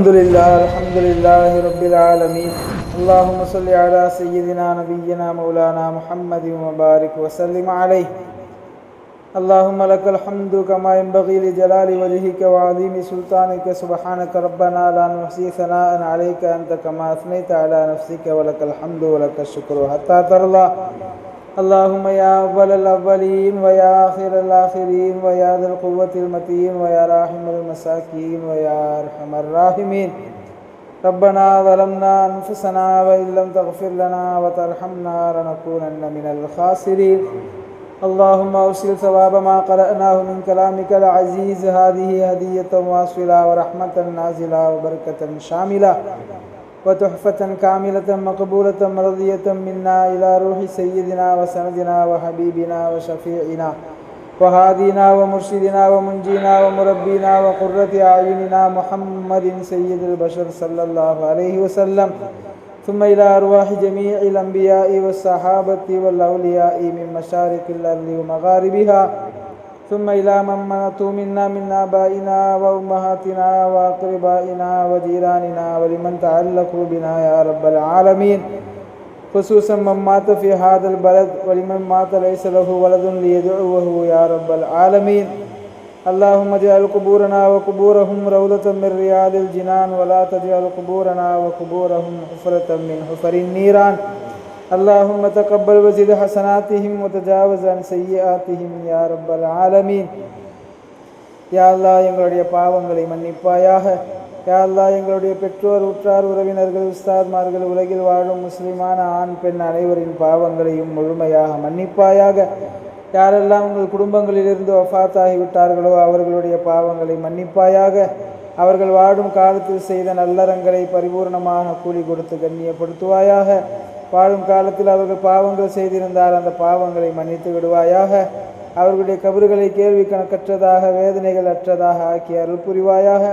الحمد لله الحمد لله رب العالمين. اللهم صل على سيدنا نبينا مولانا محمد وبارك وسلم عليه. اللهم لك الحمد كما ينبغي لجلال وجهك وعظيم سلطانك. سبحانك ربنا لا نحصي ثناء عليك أنت كما أثنيت على نفسك ولك الحمد ولك الشكر حتى ترضى. اللهم يا أول الأولين ويا آخر الآخرين ويا ذا القوة المتين ويا راحم المساكين ويا أرحم الراحمين. ربنا ظلمنا أنفسنا وإن لم تغفر لنا وترحمنا لنكونن من الخاسرين. اللهم أوصل ثواب ما قرأناه من كلامك العزيز. هذه هدية واصلة ورحمة نازلة وبركة شاملة. وتحفة كاملة مقبولة مرضية منا إلى روح سيدنا وسندنا وحبيبنا وشفيعنا وهادينا ومرشدنا ومنجينا ومربينا وقرة أعيننا محمد سيد البشر صلى الله عليه وسلم. ثم إلى أرواح جميع الأنبياء والصحابة والأولياء من مشارق الأرض ومغاربها. ثم إلى من ماتوا منا من آبائنا وأمهاتنا وأقربائنا وجيراننا ولمن تعلقوا بنا يا رب العالمين. خصوصا من مات في هذا البلد ولمن مات ليس له ولد ليدعوه يا رب العالمين. اللهم اجعل قبورنا وقبورهم روضة من رياض الجنان ولا تجعل قبورنا وقبورهم حفرة من حفر النيران. اللهم تقبل وزد حسناتهم وتجاوز عن سيئاتهم يا رب العالمين யா அல்லாஹ் எங்களுடைய பாவங்களை மன்னிப்பாயாக யா அல்லாஹ் எங்களுடைய பெற்றோர் உற்றார் உறவினர்கள் உஸ்தாத்மார்கள் உலகில் வாழும் முஸ்லிமான ஆண் பெண் அனைவரின் பாவங்களையும் முழுமையாக மன்னிப்பாயாக யாரெல்லாம் உங்கள் குடும்பங்களிலிருந்து வஃபாத்தாகி விட்டார்களோ அவர்களுடைய பாவங்களை மன்னிப்பாயாக அவர்கள் வாழும் காலத்தில் செய்த நல்லறங்களை பரிபூர்ணமாக கூலி கொடுத்து கண்ணியப்படுத்துவாயாக வாழும் காலத்தில் அவர்கள் பாவங்கள் செய்திருந்தால் அந்த பாவங்களை மன்னித்து விடுவாயாக. அவர்களுடைய கபறுகளை கேள்வி கணக்கற்றதாக வேதனைகள் அற்றதாக ஆக்கி அருள் புரிவாயாக.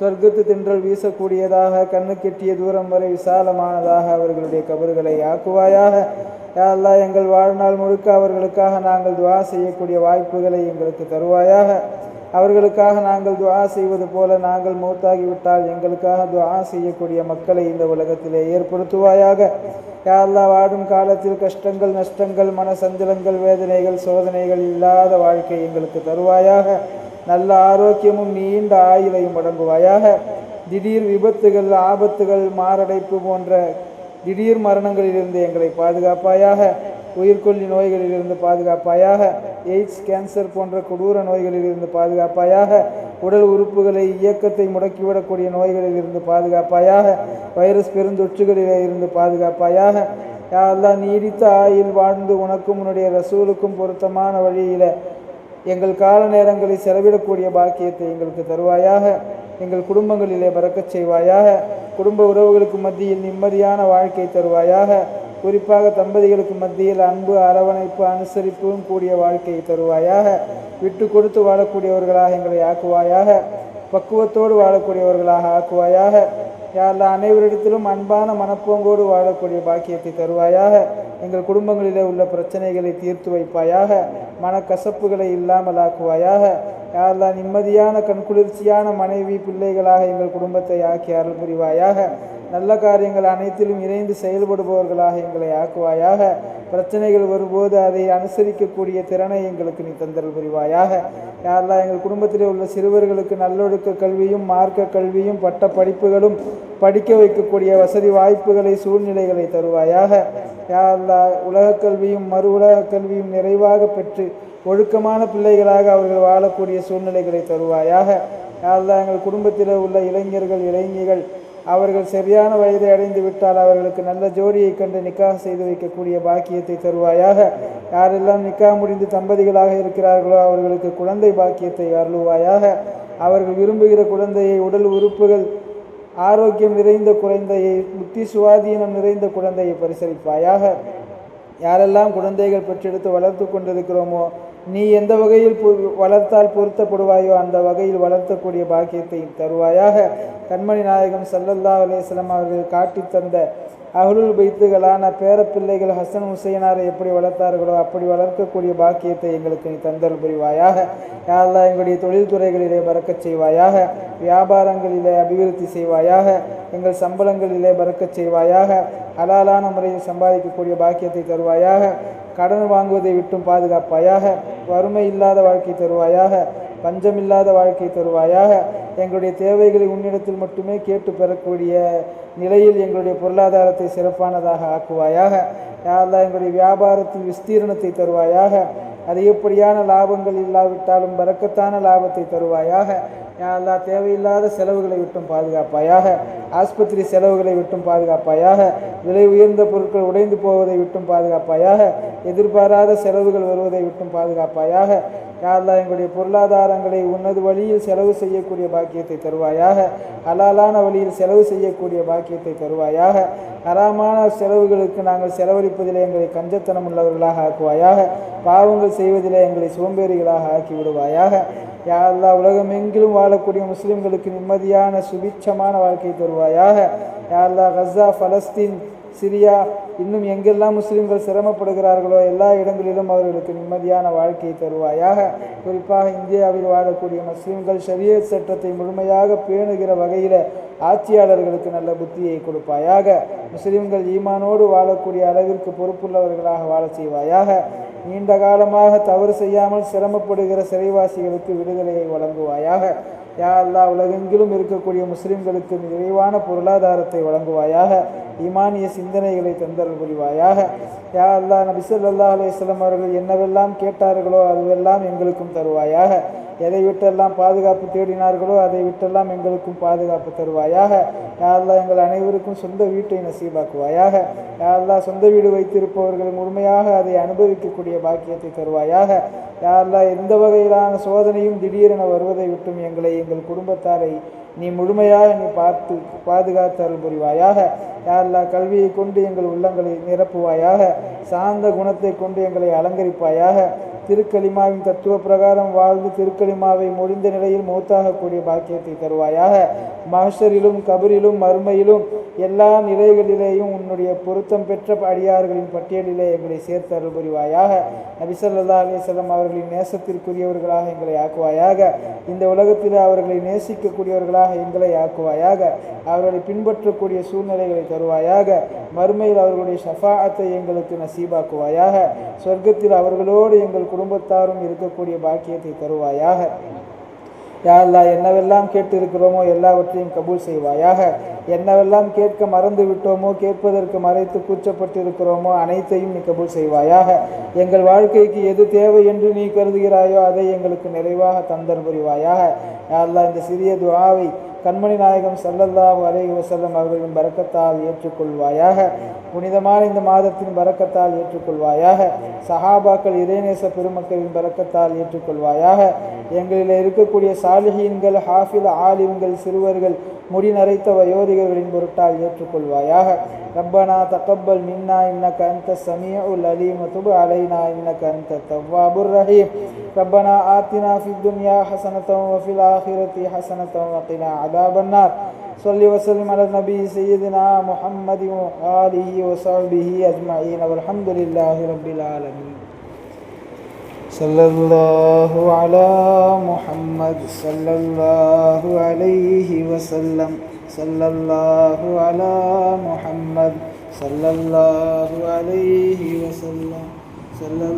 சொர்க்கத்து தின்றல் வீசக்கூடியதாக கண்ணு கெட்டிய தூரம் வரை விசாலமானதாக அவர்களுடைய கபறுகளை ஆக்குவாயாக. யா எங்கள் வாழ்நாள் முழுக்க அவர்களுக்காக நாங்கள் துவா செய்யக்கூடிய வாய்ப்புகளை எங்களுக்கு தருவாயாக. அவர்களுக்காக நாங்கள் துவா செய்வது போல நாங்கள் மூத்தாகிவிட்டால் எங்களுக்காக துவா செய்யக்கூடிய மக்களை இந்த உலகத்திலே ஏற்படுத்துவாயாக. யா வாடும் காலத்தில் கஷ்டங்கள் நஷ்டங்கள் மன சஞ்சலங்கள் வேதனைகள் சோதனைகள் இல்லாத வாழ்க்கை எங்களுக்கு தருவாயாக. நல்ல ஆரோக்கியமும் நீண்ட ஆயுளையும் வழங்குவாயாக. திடீர் விபத்துகள் ஆபத்துகள் மாரடைப்பு போன்ற திடீர் மரணங்களிலிருந்து எங்களை பாதுகாப்பாயாக. உயிர்கொல்லி நோய்களிலிருந்து பாதுகாப்பாயாக எய்ட்ஸ் கேன்சர் போன்ற கொடூர நோய்களிலிருந்து பாதுகாப்பாயாக உடல் உறுப்புகளை இயக்கத்தை முடக்கிவிடக்கூடிய நோய்களிலிருந்து பாதுகாப்பாயாக வைரஸ் பெருந்தொற்றுகளிலே இருந்து பாதுகாப்பாயாக யா நீடித்த ஆயில் வாழ்ந்து உனக்கும் உன்னுடைய ரசூலுக்கும் பொருத்தமான வழியில் எங்கள் கால நேரங்களை செலவிடக்கூடிய பாக்கியத்தை எங்களுக்கு தருவாயாக எங்கள் குடும்பங்களிலே பறக்கச் செய்வாயாக குடும்ப உறவுகளுக்கு மத்தியில் நிம்மதியான வாழ்க்கை தருவாயாக குறிப்பாக தம்பதிகளுக்கு மத்தியில் அன்பு அரவணைப்பு அனுசரிப்பும் கூடிய வாழ்க்கையை தருவாயாக. விட்டு கொடுத்து வாழக்கூடியவர்களாக எங்களை ஆக்குவாயாக. பக்குவத்தோடு வாழக்கூடியவர்களாக ஆக்குவாயாக. யாரெல்லாம் அனைவரிடத்திலும் அன்பான மனப்போங்கோடு வாழக்கூடிய பாக்கியத்தை தருவாயாக. எங்கள் குடும்பங்களிலே உள்ள பிரச்சனைகளை தீர்த்து வைப்பாயாக. மனக்கசப்புகளை இல்லாமல் ஆக்குவாயாக யாரெல்லாம் நிம்மதியான கண்குளிர்ச்சியான மனைவி பிள்ளைகளாக எங்கள் குடும்பத்தை ஆக்கி அருள் புரிவாயாக. நல்ல காரியங்கள் அனைத்திலும் இணைந்து செயல்படுபவர்களாக எங்களை ஆக்குவாயாக. பிரச்சனைகள் வரும்போது அதை அனுசரிக்கக்கூடிய திறனை எங்களுக்கு நீ தந்தல் புரிவாயாக. யாரெல்லாம் எங்கள் குடும்பத்தில் உள்ள சிறுவர்களுக்கு நல்லொழுக்க கல்வியும் மார்க்க கல்வியும் பட்ட படிப்புகளும் படிக்க வைக்கக்கூடிய வசதி வாய்ப்புகளை சூழ்நிலைகளை தருவாயாக. யாரெல்லா உலகக் கல்வியும் மறு உலகக் கல்வியும் நிறைவாக பெற்று ஒழுக்கமான பிள்ளைகளாக அவர்கள் வாழக்கூடிய சூழ்நிலைகளை தருவாயாக. யாரெல்லாம் எங்கள் குடும்பத்தில் உள்ள இளைஞர்கள் இளைஞர்கள் அவர்கள் சரியான வயதை அடைந்து விட்டால் அவர்களுக்கு நல்ல ஜோடியை கண்டு நிக்காக செய்து வைக்கக்கூடிய பாக்கியத்தை தருவாயாக. யாரெல்லாம் நிக்கா முடிந்து தம்பதிகளாக இருக்கிறார்களோ அவர்களுக்கு குழந்தை பாக்கியத்தை அருளுவாயாக. அவர்கள் விரும்புகிற குழந்தையை உடல் உறுப்புகள் ஆரோக்கியம் நிறைந்த குழந்தையை புத்தி சுவாதீனம் நிறைந்த குழந்தையை பரிசளிப்பாயாக. யாரெல்லாம் குழந்தைகள் பெற்றெடுத்து வளர்த்து கொண்டிருக்கிறோமோ நீ எந்த வகையில் வளர்த்தால் பொருத்தப்படுவாயோ அந்த வகையில் வளர்த்தக்கூடிய பாக்கியத்தை தருவாயாக. கண்மணி நாயகம் சல்லல்லா அலேஸ்லம் அவர்கள் காட்டித் தந்த அகலுல் பைத்துகளான பேரப்பிள்ளைகள் ஹசன் ஹுசைனாரை எப்படி வளர்த்தார்களோ அப்படி வளர்க்கக்கூடிய பாக்கியத்தை எங்களுக்கு நீ தந்தல் புரிவாயாக. யாரெல்லாம் எங்களுடைய தொழில்துறைகளிலே பறக்கச் செய்வாயாக. வியாபாரங்களிலே அபிவிருத்தி செய்வாயாக. எங்கள் சம்பளங்களிலே பறக்கச் செய்வாயாக. ஹலாலான முறையில் சம்பாதிக்கக்கூடிய பாக்கியத்தை தருவாயாக. கடன் வாங்குவதை விட்டும் பாதுகாப்பாயாக. வறுமை இல்லாத வாழ்க்கை தருவாயாக. பஞ்சமில்லாத வாழ்க்கை தருவாயாக எங்களுடைய தேவைகளை உன்னிடத்தில் மட்டுமே கேட்டு பெறக்கூடிய நிலையில் எங்களுடைய பொருளாதாரத்தை சிறப்பானதாக ஆக்குவாயாக. யாரெல்லாம் எங்களுடைய வியாபாரத்தில் விஸ்தீரணத்தை தருவாயாக. அதிகப்படியான லாபங்கள் இல்லாவிட்டாலும் பறக்கத்தான லாபத்தை தருவாயாக. யாரெல்லாம் தேவையில்லாத செலவுகளை விட்டும் பாதுகாப்பாயாக. ஆஸ்பத்திரி செலவுகளை விட்டும் பாதுகாப்பாயாக. விலை உயர்ந்த பொருட்கள் உடைந்து போவதை விட்டும் பாதுகாப்பாயாக எதிர்பாராத செலவுகள் வருவதை விட்டும் பாதுகாப்பாயாக. யாரெல்லாம் எங்களுடைய பொருளாதாரங்களை உன்னது வழியில் செலவு செய்யக்கூடிய பாக்கியத்தை தருவாயாக. ஹலாலான வழியில் செலவு செய்யக்கூடிய பாக்கியத்தை தருவாயாக. ஹராமான செலவுகளுக்கு நாங்கள் செலவழிப்பதிலே எங்களை கஞ்சத்தனம் உள்ளவர்களாக ஆக்குவாயாக. பாவங்கள் செய்வதிலே எங்களை சோம்பேறிகளாக ஆக்கி விடுவாயாக யாரெல்லா உலகமெங்கிலும் வாழக்கூடிய முஸ்லிம்களுக்கு நிம்மதியான சுபிட்சமான வாழ்க்கை தருவாயாக. யாரெல்லாம் கசா பலஸ்தீன் சிரியா இன்னும் எங்கெல்லாம் முஸ்லிம்கள் சிரமப்படுகிறார்களோ எல்லா இடங்களிலும் அவர்களுக்கு நிம்மதியான வாழ்க்கையை தருவாயாக. குறிப்பாக இந்தியாவில் வாழக்கூடிய முஸ்லிம்கள் ஷரியத் சட்டத்தை முழுமையாக பேணுகிற வகையில் ஆட்சியாளர்களுக்கு நல்ல புத்தியை கொடுப்பாயாக. முஸ்லிம்கள் ஈமானோடு வாழக்கூடிய அளவிற்கு பொறுப்புள்ளவர்களாக வாழ செய்வாயாக. நீண்ட காலமாக தவறு செய்யாமல் சிரமப்படுகிற சிறைவாசிகளுக்கு விடுதலையை வழங்குவாயாக. யா அல்லா உலகெங்கிலும் இருக்கக்கூடிய முஸ்லிம்களுக்கு விரைவான பொருளாதாரத்தை வழங்குவாயாக ஈமானிய சிந்தனைகளை தந்தல் புரிவாயாக. யா அல்லா நபிசல்லா அலிஸ்லாம் அவர்கள் என்னவெல்லாம் கேட்டார்களோ அதுவெல்லாம் எங்களுக்கும் தருவாயாக. எதை விட்டெல்லாம் பாதுகாப்பு தேடினார்களோ அதை விட்டெல்லாம் எங்களுக்கும் பாதுகாப்பு தருவாயாக. யாரெல்லாம் எங்கள் அனைவருக்கும் சொந்த வீட்டை நசீபாக்குவாயாக. யாரெல்லாம் சொந்த வீடு வைத்திருப்பவர்கள் முழுமையாக அதை அனுபவிக்கக்கூடிய பாக்கியத்தை தருவாயாக. யாரெல்லாம் எந்த வகையிலான சோதனையும் திடீரென வருவதை விட்டும் எங்களை எங்கள் குடும்பத்தாரை நீ முழுமையாக நீ பார்த்து பாதுகாத்து அருள் புரிவாயாக. யாரெல்லா கல்வியை கொண்டு எங்கள் உள்ளங்களை நிரப்புவாயாக. சார்ந்த குணத்தை கொண்டு எங்களை அலங்கரிப்பாயாக. திருக்களிமாவின் தத்துவ பிரகாரம் வாழ்ந்து திருக்களிமாவை முடிந்த நிலையில் மூத்தாகக்கூடிய பாக்கியத்தை தருவாயாக. மகஷரிலும் கபரிலும் மறுமையிலும் எல்லா நிலைகளிலேயும் உன்னுடைய பொருத்தம் பெற்ற அடியார்களின் பட்டியலிலே எங்களை சேர்த்து அருள் புரிவாயாக. நபிசல்லா அலிசல்லாம் அவர்களின் நேசத்திற்குரியவர்களாக எங்களை ஆக்குவாயாக. இந்த உலகத்தில் அவர்களை நேசிக்கக்கூடியவர்களாக எங்களை ஆக்குவாயாக. அவர்களை பின்பற்றக்கூடிய சூழ்நிலைகளை தருவாயாக. மறுமையில் அவர்களுடைய ஷஃபாத்தை எங்களுக்கு நசீபாக்குவாயாக. சொர்க்கத்தில் அவர்களோடு எங்கள் குடும்பத்தாரும் இருக்கக்கூடிய பாக்கியத்தை தருவாயாக. யாழ்லா என்னவெல்லாம் கேட்டு இருக்கிறோமோ எல்லாவற்றையும் கபூல் செய்வாயாக. என்னவெல்லாம் கேட்க மறந்து விட்டோமோ கேட்பதற்கு மறைத்து கூச்சப்பட்டிருக்கிறோமோ அனைத்தையும் நீ கபூல் செய்வாயாக. எங்கள் வாழ்க்கைக்கு எது தேவை என்று நீ கருதுகிறாயோ அதை எங்களுக்கு நிறைவாக தந்தர் புரிவாயாக யாழ்லா இந்த சிறிய துவாவை கண்மணி நாயகம் சல்லல்லாஹு அலேஹி வசல்லம் அவர்களின் பறக்கத்தால் ஏற்றுக்கொள்வாயாக. புனிதமான இந்த மாதத்தின் பறக்கத்தால் ஏற்றுக்கொள்வாயாக. சஹாபாக்கள் இறைநேச பெருமக்களின் பறக்கத்தால் ஏற்றுக்கொள்வாயாக. எங்களில் இருக்கக்கூடிய சாலிஹீன்கள் ஹாஃபில் ஆலிம்கள் சிறுவர்கள் முடி நரைத்த வயோதிகர்களின் பொருட்டால் ஏற்றுக்கொள்வாயாக. ரப்பனா தக்கப்பல் மின்னா இன்னக்க அந்த சமீஉல் அலீம் துபு அலைனா இன்னக்க அந்த தவ்வாபுர் ரஹீம். ரப்பனா ஆத்தினா ஃபி துன்யா ஹசனத்தம் வஃபில் ஆஹிரத்தி ஹசனத்தம் வகினா عذاب النار. صلي وسلم على النبي سيدنا محمد وآله وصحبه أجمعين. والحمد لله رب العالمين. صلى الله على محمد صلى الله عليه وسلم. صلى الله على محمد صلى الله عليه وسلم. صلى